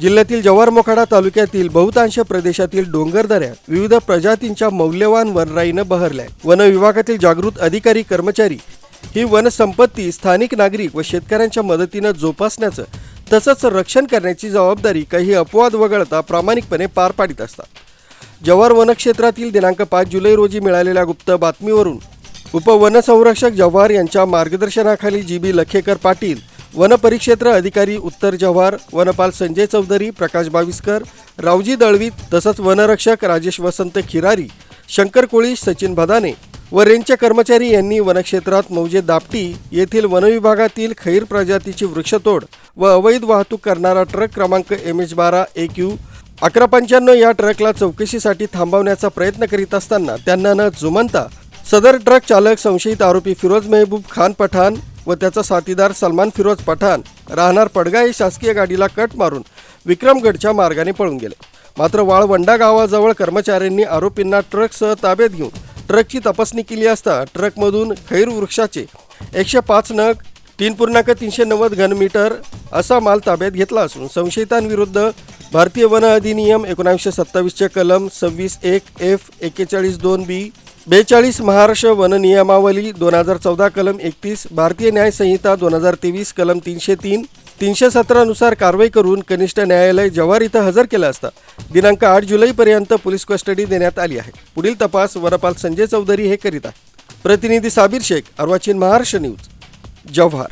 जिल्ह्यातील जव्हार मोखाडा तालुक्यातील बहुतांश प्रदेशातील डोंगरदऱ्या विविध प्रजातींच्या मौल्यवान वनराईनं बहरल्या वन विभागातील जागृत अधिकारी कर्मचारी ही वनसंपत्ती स्थानिक नागरिक व शेतकऱ्यांच्या मदतीनं जोपासण्याचं तसंच रक्षण करण्याची जबाबदारी काही अपवाद वगळता प्रामाणिकपणे पार पाडित असतात. जव्हार वनक्षेत्रातील दिनांक पाच जुलै रोजी मिळालेल्या गुप्त बातमीवरून उपवनसंरक्षक जव्हार यांच्या मार्गदर्शनाखाली जी बी लखेकर पाटील वनपरिक्षेत्र अधिकारी उत्तर जव्हार वनपाल संजय चौधरी प्रकाश बाविस्कर रावजी दळवीत तसंच वनरक्षक राजेश वसंत खिरारी शंकर कोळी सचिन भदाने व रेंजचे कर्मचारी यांनी वनक्षेत्रात मौजे दापटी येथील वनविभागातील खैर प्रजातीची वृक्षतोड व अवैध वाहतूक करणारा ट्रक क्रमांक एम एच बारा ए क्यू अकरा पंच्याण्णव या ट्रकला चौकशीसाठी थांबवण्याचा प्रयत्न करीत असताना त्यांना न जुमनता सदर ट्रक चालक संशयित आरोपी फिरोज मेहबूब खान पठाण व त्याचा साथीदार सलमान फिरोज पठाण राहणार पडगा हे शासकीय गाडीला कट मारून विक्रमगडच्या मार्गाने पळून गेले. मात्र वाळवंडा गावाजवळ कर्मचाऱ्यांनी आरोपींना ट्रकसह ताब्यात घेऊन ट्रकची तपासणी केली असता ट्रकमधून खैर वृक्षाचे एकशे पाच नग तीन पूर्णांक तीनशे नव्वद घनमीटर असा माल ताब्यात घेतला असून संशयितांविरुद्ध भारतीय वन अधिनियम एकोणावीसशे सत्तावीसचे कलम सव्वीस एक एफ एक्केचाळीस दोन बी बेचाळीस महाराष्ट्र वन नियमावली दोन हजार चौदा कलम एकतीस भारतीय न्याय संहिता दोन हजार तेवीस कलम तीनशे तीन तीनशे सतरानुसार कारवाई करून कनिष्ठ न्यायालय जव्हार इथं हजर केलं असता. दिनांक आठ जुलैपर्यंत पोलीस कस्टडी देण्यात आली आहे. पुढील तपास वनपाल संजय चौधरी हे करीत आहेत. प्रतिनिधी साबीर शेख अर्वाचीन महाराष्ट्र न्यूज जव्हार.